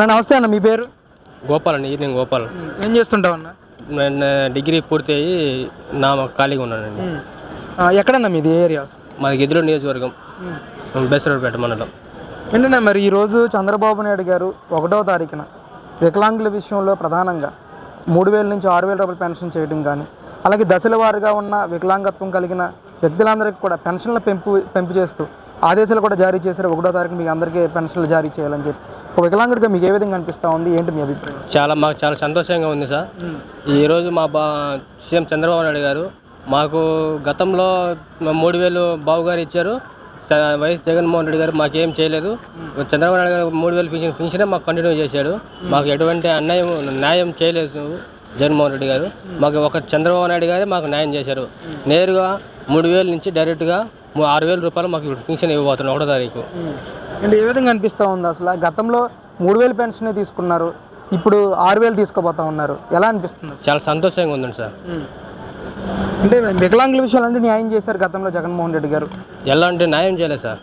అన్న నమస్తే అన్న మీ పేరు? గోపాల్ అండి ఈవినింగ్ గోపాల్. ఏం చేస్తుంటావు అన్న? నేను డిగ్రీ పూర్తి అయ్యి నా ఖాళీగా ఉన్నానండి ఆ, ఎక్కడన్నా మీది ఏ ఏరియా? మాది గిద్దులో నియోజకవర్గం. బెస్తరోడ్పేట మండలం. ఏంటన్నా మరి ఈరోజు చంద్రబాబు నాయుడు గారు ఒకటో తారీఖున వికలాంగుల విషయంలో ప్రధానంగా మూడు వేల నుంచి ఆరు వేల రూపాయలు పెన్షన్ చేయడం కానీ అలాగే దశల వారీగా ఉన్న వికలాంగత్వం కలిగిన వ్యక్తులందరికీ కూడా పెన్షన్ల పెంపు పెంపు చేస్తూ ఆదేశాలు కూడా జారీ చేశారు. ఒకటో తారీఖు మీకు అందరికీ పెన్షన్లు జారీ చేయాలని చెప్పి. ఒక వికలాంగుడిగా మీకు ఏ విధంగా అనిపిస్తూ ఉంది? ఏంటి మీ అభిప్రాయం? చాలా మాకు చాలా సంతోషంగా ఉంది సార్. ఈరోజు మా బా సీఎం చంద్రబాబు నాయుడు గారు మాకు గతంలో మూడు వేలు బాబు గారు ఇచ్చారు. వైఎస్ జగన్మోహన్ రెడ్డి గారు మాకేం చేయలేదు. చంద్రబాబు నాయుడు గారు మూడు వేలు పెన్షన్ పెన్షనే మాకు కంటిన్యూ చేశాడు. మాకు ఎటువంటి అన్యాయం న్యాయం చేయలేదు జగన్మోహన్ రెడ్డి గారు. మాకు ఒక చంద్రబాబు నాయుడు గారే మాకు న్యాయం చేశారు. నేరుగా మూడు వేల నుంచి డైరెక్ట్గా ఆరు వేల రూపాయలు మాకు పెన్షన్ ఇవ్వబోతున్నాం ఒకటో తారీఖు. అంటే ఏ విధంగా అనిపిస్తూ ఉంది అసలు? గతంలో మూడు వేలు పెన్షనే తీసుకున్నారు ఇప్పుడు ఆరు వేలు తీసుకోబోతా ఉన్నారు. ఎలా అనిపిస్తుంది? చాలా సంతోషంగా ఉందండి సార్. అంటే వికలాంగుల విషయాలు అంటే న్యాయం చేశారు గతంలో జగన్మోహన్ రెడ్డి గారు. ఎలా అంటే న్యాయం చేయలేదు సార్.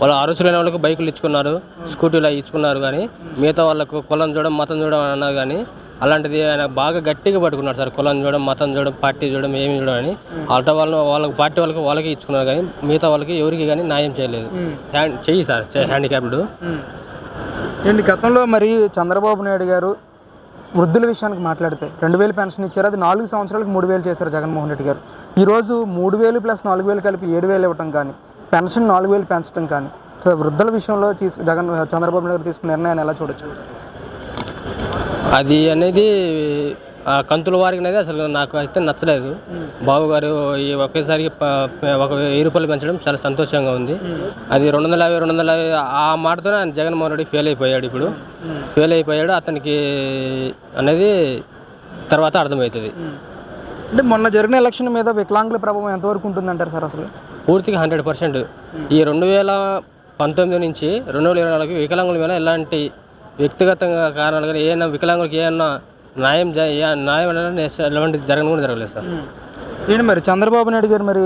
వాళ్ళు అరుసులైన వాళ్ళకి బైకులు ఇచ్చుకున్నారు స్కూటీలు ఇచ్చుకున్నారు కానీ మిగతా వాళ్ళకు కులం చూడడం మతం చూడడం అన్నారు కానీ అలాంటిది ఆయన బాగా గట్టిగా పట్టుకున్నారు సార్. కులం చూడడం మతం చూడడం పార్టీ చూడడం ఏమి చూడడం అని. ఆట వాళ్ళ వాళ్ళకి పార్టీ వాళ్ళకి వాళ్ళకి ఇచ్చుకున్నారు కానీ మిగతా వాళ్ళకి ఎవరికి కానీ న్యాయం చేయలేదు. హ్యాండ్ చెయ్యి సార్ హ్యాండిక్యాప్డ్. ఏంటి గతంలో మరి చంద్రబాబు నాయుడు గారు వృద్ధుల విషయానికి మాట్లాడితే రెండు వేలు పెన్షన్ ఇచ్చారు అది నాలుగు సంవత్సరాలకు మూడు వేలు చేశారు జగన్మోహన్ రెడ్డి గారు. ఈరోజు మూడు వేలు ప్లస్ నాలుగు వేలు కలిపి ఏడు వేలు ఇవ్వటం కానీ పెన్షన్ నాలుగు వేలు పెంచడం కానీ వృద్ధుల విషయంలో తీసుకు జగన్ చంద్రబాబు నాయుడు తీసుకున్న నిర్ణయాన్ని ఎలా చూడొచ్చు? అది అనేది ఆ కంతుల వారికి అనేది అసలు నాకు అయితే నచ్చలేదు. బాబు గారు ఈ ఒకేసారి ఒక వెయ్యి రూపాయలు పెంచడం చాలా సంతోషంగా ఉంది. అది రెండు వందల యాభై రెండు వందల యాభై ఆ మాటతోనే ఆయన జగన్మోహన్ రెడ్డి ఫెయిల్ అయిపోయాడు ఇప్పుడు. ఫెయిల్ అయిపోయాడు అతనికి అనేది తర్వాత అర్థమవుతుంది. అంటే మొన్న జరిగిన ఎలక్షన్ మీద వికలాంగుల ప్రభావం ఎంతవరకు ఉంటుందంటారు సార్ అసలు? పూర్తిగా హండ్రెడ్ పర్సెంట్. ఈ రెండు వేల పంతొమ్మిది నుంచి రెండు వేల ఇరవై నాలుగు వికలాంగుల మీద ఎలాంటి వ్యక్తిగతంగా కారణాలు కానీ ఏమైనా వికలాంగులకి ఏమన్నా న్యాయం జ- ఏ- న్యాయం అనేది ఎలాంటి జరగని కూడా జరగలేదు సార్. ఏంటి మరి చంద్రబాబు నాయుడు గారు మరి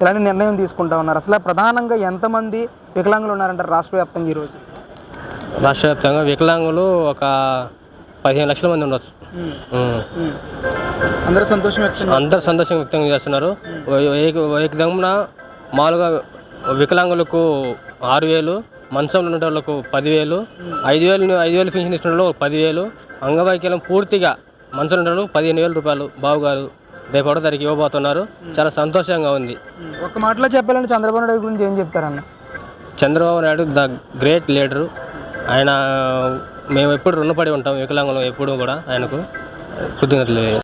ఇలాంటి నిర్ణయం తీసుకుంటా ఉన్నారు? అసలు ప్రధానంగా ఎంతమంది వికలాంగులు ఉన్నారంటారు రాష్ట్ర వ్యాప్తంగా ఈరోజు రాష్ట్ర వ్యాప్తంగా వికలాంగులు ఒక పదిహేను లక్షల మంది ఉండొచ్చు. అందరూ సంతోషం వ్యక్తం అందరు సంతోషం వ్యక్తం చేస్తున్నారు. ఏకదమ్మున మామూలుగా వికలాంగులకు ఆరు వేలు మంచంలో ఉన్న వాళ్ళకు పదివేలు ఐదు వేలు ఐదు వేలు పెన్షన్ ఇస్తున్న వాళ్ళకు పదివేలు అంగవైకల్యం పూర్తిగా మంచంలో ఉన్న వాళ్ళకు పదిహేను వేల రూపాయలు. బావుగారు రేపు ఒకటో తారీఖు ఇవ్వబోతున్నారు. చాలా సంతోషంగా ఉంది. ఒక్క మాటలో చెప్పాలంటే చంద్రబాబు నాయుడు గురించి ఏం చెప్తారన్న? Chandrababu Naidu the great leader. ఆయన మేము ఎప్పుడు రుణపడి ఉంటాం వికలాంగులం ఎప్పుడు కూడా ఆయనకు కృతజ్ఞతలు